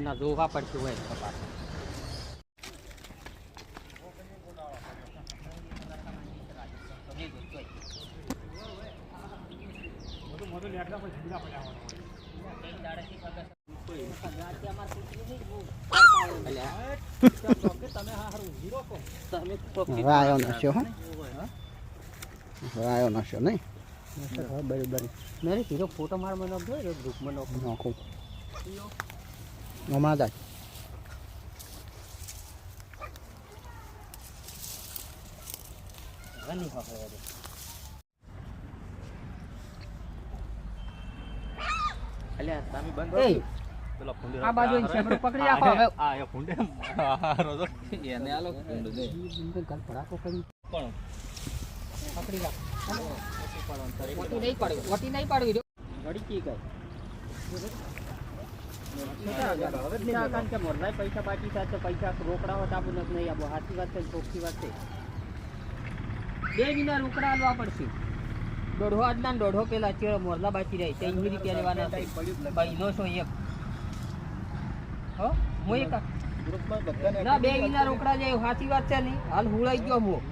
ના જોવા પડશે હોય કપાસ હવે આવ્યો નશો હો. આવ્યો નશો નહીં? બરાબર મેરે હીરો ફોટો માર મને નાખજો ગ્રુપમાં નાખો. નાખું હમણાં જાય હવે નહીં ખબર હવે. અલ્યા તમે બંધ એ, પેલો ફૂંડે આ બાજુ પકડી રાખો હવે. આ ફૂંડે. હારો એને આલો. ફૂંડે. દે ઘર કરી. પણ વાત છે બે વિના રોકડા આલવા પડશે દોઢો આજના દોઢો પેલા ચેડો મોરલા બાકી રહી તે ઇંગલી રૂપિયા લેવાના બહેનો છો એક હો હું ના બે વિના રોકડા જાય સાચી વાત છે નહીં? હાલ હુળાઈ ગયો હું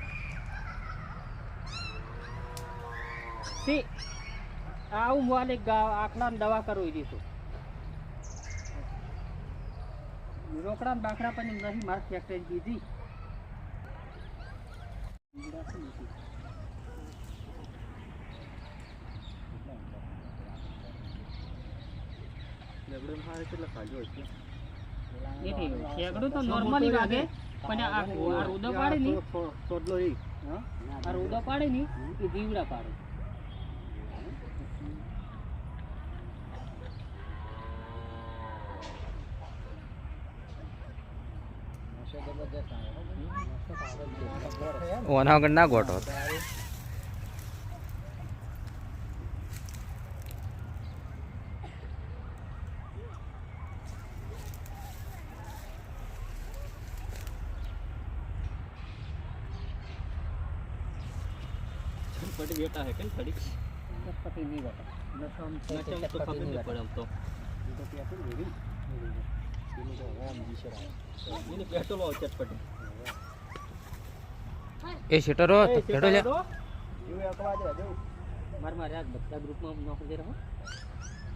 સી આવું મોલે આખલા દવા કરવી દીધું રોકડા ને બાકડા પણ નથી મારે ફેક્ટરી દીધી. તો નોર્મલી પણ આ પાડે ની. સોડલો આ રોદો પાડે ની એ જીવડા પાડે. ઓના વગર ના ગોઠો પટી બેટા હે કે ખડી ચટપટી નહીં વટે નસમ છે તે નચમ તો ખબર ચટપટી નહીં નહીં પડે વટે. આમ તો એ શીટરો હેડો લે માર મારે આ બધા ગ્રુપમાં નોકરી દે રહો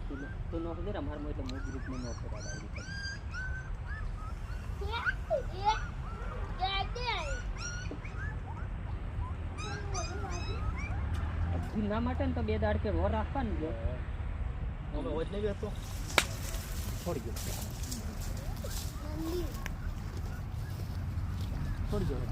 તું નો- તું નોકરી દે અમાર એટલે હું ગ્રુપમાં નોકરી કરાવી આવી રીતે. અડધી ના માટે ને તો બે દાડ કે રો રાખવાનું જો અમે વચ નહીં બેસતો છોડી ગયો 取るじゃない？